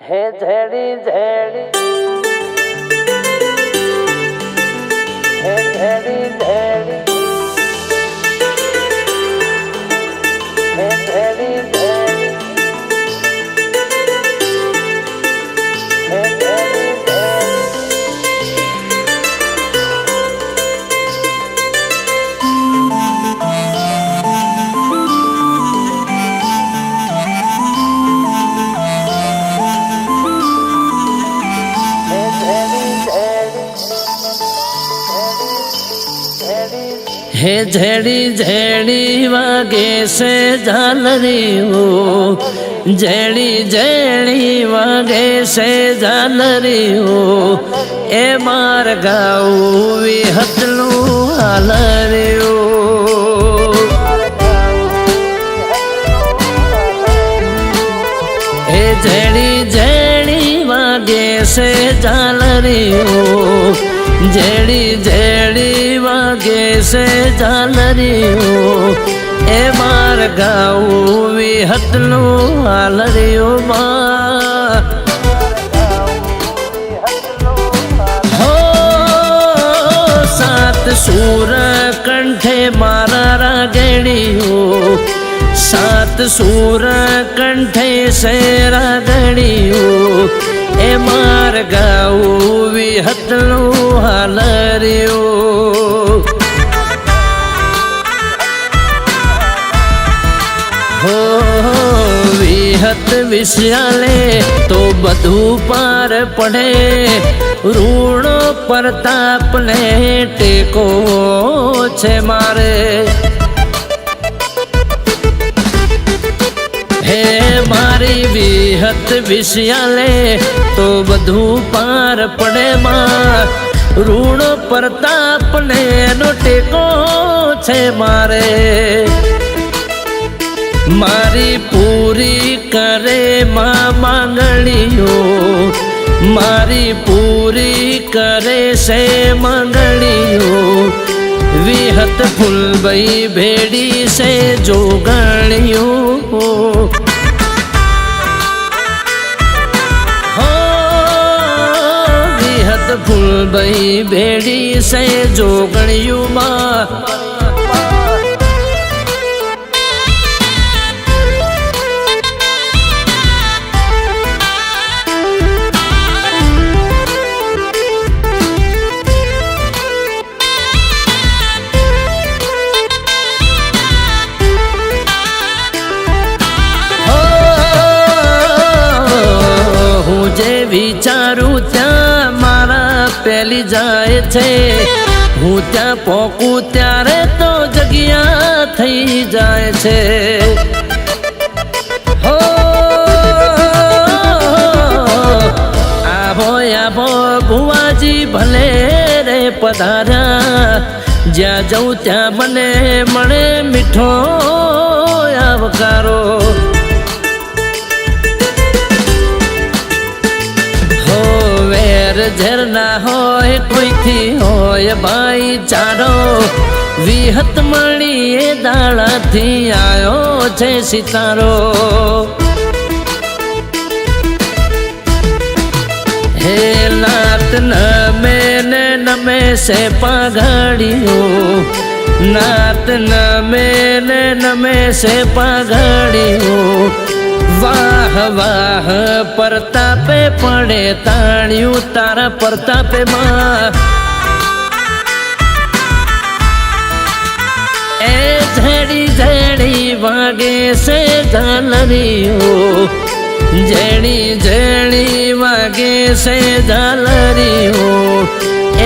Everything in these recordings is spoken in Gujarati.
હે ઝેડી ઝેડી હે ઝેડી ઝેડી હે ઝેડી ઝેડી વાગે છે ઝાલરીઓ. ઝેડી ઝેડી વાગે છે ઝાલરીઓ. એ માર ગાવું વિહતલું હાલર્યો હે ઝેડી ઝેડી વાગે છે ઝાલરીઓ. ઝેડી જેડી વાગે છે ઝાલરીઓ એ માર ગાવું વિહતનું હાલરીઓ માં. સાત સૂર કંઠે મારા રાગણીઓ સાત સૂર કંઠે શેરા ગણીઓ એ માર વિશ્યાલે તો બધું પાર પડે. ઋણો પ્રતાપ ને ટેકો છે મારે. હે મારી વિહત વિશ્યાલે તો બધું પાર પડે માં. ઋણ પ્રતાપ ને એનો ટેકો છે મારે. મારી પૂરી કરે માં માંગણીઓ. મારી પૂરી કરે છે માંગણીઓ. વિહત ફૂલબઈ ભેડી છે જોગણીઓ. વિહત ફૂલબઈ ભેડી છે જોગણીઓમાં. પેલી જાય છે. હું ત્યાં પોકું ત્યારે તો જગ્યા થઈ જાય છે. હો ભલે રે પધાર્યા. જ્યાં જઉં ત્યાં મને મળે મીઠો આવકારો. વેર ઝેર ના હોય, કોઈથી હોય ભાઈ ચારો? વિહત મળી એ દાડાથી આવ્યો છે સિતારો. હે નાત નમે ને નમે સે પાઘડીઓ. નાત નમે ને નમે સે પાઘડીઓ. વાહ વાહ, પરતાપે પડે તાણ્યું તારા પરતાપે માં. એ ઝેડી ઝેડી વાગે છે ઝાલરીઓ ઝેડી ઝેડી વાગે છે ઝાલરીઓ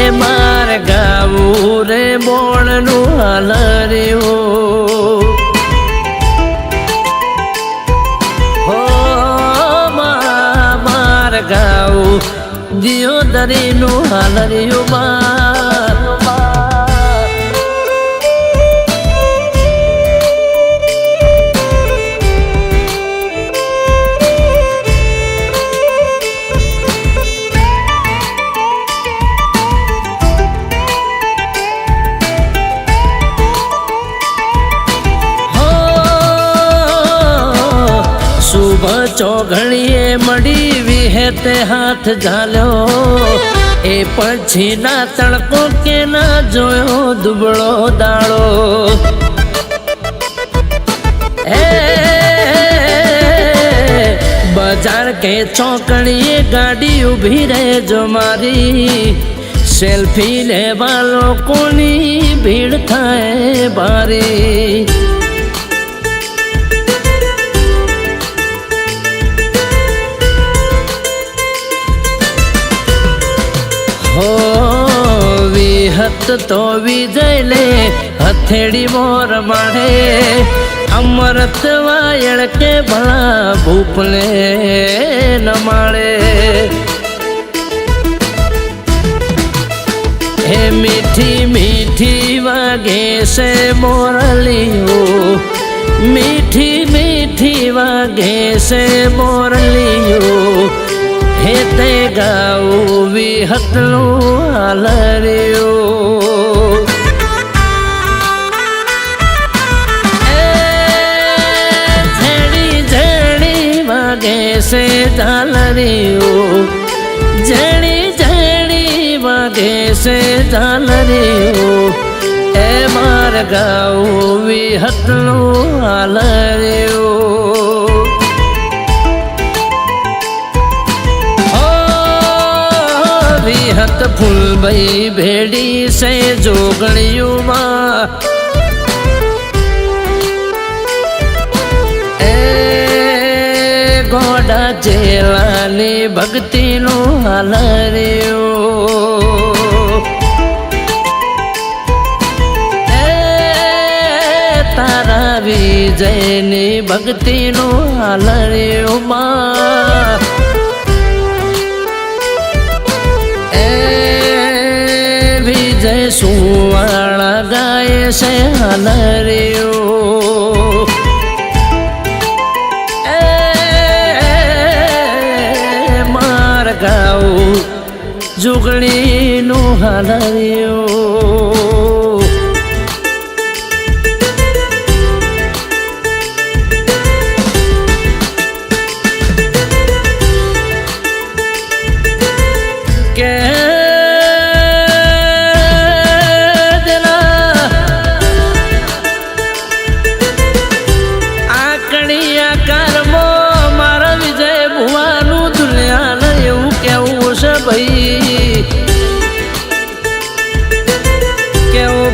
એ માર ગાવું રે બોળનું હાલરીઓ. દિયો દરીનું હાલરિયું માં હો શુભ ચોઘણીએ મળી વિહ વિહેતે હાથ ઝાલ્યો. એ પછી ના તડકો કે ના જોયો દુબળો દાડો. બજાર કે ચોકડીએ ગાડી ઊભી રહેજો મારી. સેલ્ફી લેવા લોકોની ભીડ થાય ભારી. વિહત તો વિજય લે હથેડી મોર માણે અમરત વાયળ કે ભલા ભૂપલે ન માળે હે મીઠી મીઠી વાગે છે મોરલીઓ મીઠી મીઠી વાગે છે મોરલીઓ તે ગાવું વિહતનું આલર્યો. છે ઝાલરીઓ ઝેડી ઝેડી વાગે છે ઝાલરીઓ એ માર ગાવું વિહતલું હાલર્યો વિહત ફૂલભાઈ ભેડી છે જોગણીયુમાં એ ગોડા જેવાની ભક્તિનું હાલર્યું એ તારા વિજયની ભક્તિનું હાલર્યું માં. વિજય સુવર્ણ ગાય છે હનરિયો માર ગાઉ જુગણીનું હલર્યું.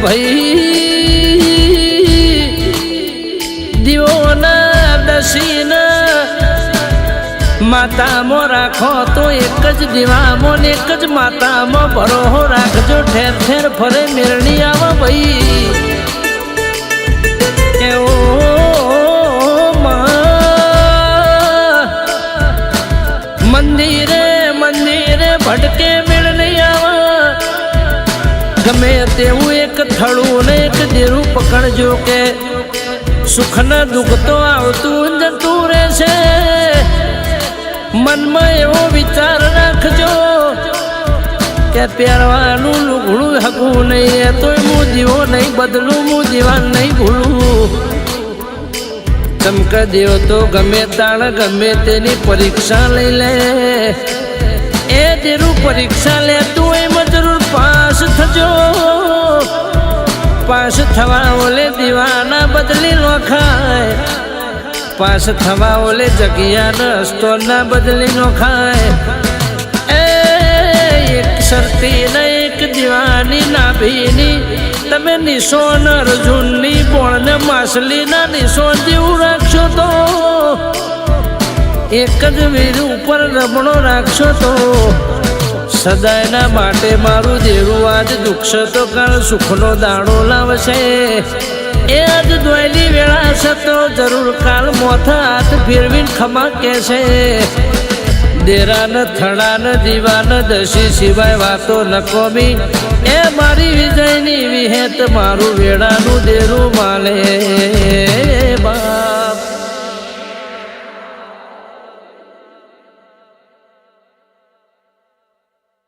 ભાઈ, દીવોના દસીના માતામાં રાખો તો એક જ દીવામાં ને એક જ માતામાં ભરોહો રાખજો, ઠેર ઠેર ફરે મેરણી આવો ભાઈ. મંદિરે મંદિરે ભટકે મેળણી આવા. ગમે તેવું પકડજો કે સુખ ને દુઃખ તો આવતું જતું રહેશે. મનમાં એવો વિચાર રાખજો કે પહેરવાનું લુગડું હકું નહીં, એ તોય હું જીવો નહીં, બદલું હું જીવાન નહીં ભૂલું. ચમકા દેવ તો ગમે તાણ, ગમે તેની પરીક્ષા લઈ લે. એ જેનું પરીક્ષા લે, તું એમ જરૂર પાસ થજો. પાસ થવા ઓલે દીવાના બદલી નોખાય પાસ થવા ઓલે જગ્યા રસ્તો ના બદલી નોખાય એ, એક શરતી ને એક દીવાની નાભીની. તમે નિશોન અર્જુનની બોણ ને માછલી ના નિશોન જેવું રાખશો તો. એક જ વીર ઉપર રમણો રાખશો તો. સદાયના માટે મારું દેરું આજ દુઃખ તો કાળ સુખનો દાણો લાવશે. એ આજ દોયલી વેળા છે તો જરૂર કાલ મોથા હાથ ફેરવીને ખમા કે છે દેરાન થડાન દીવાન, દશી સિવાય વાતો ન કોમી. એ મારી વિજયની વિહેત, મારું વેળાનું દેરું માલે. બા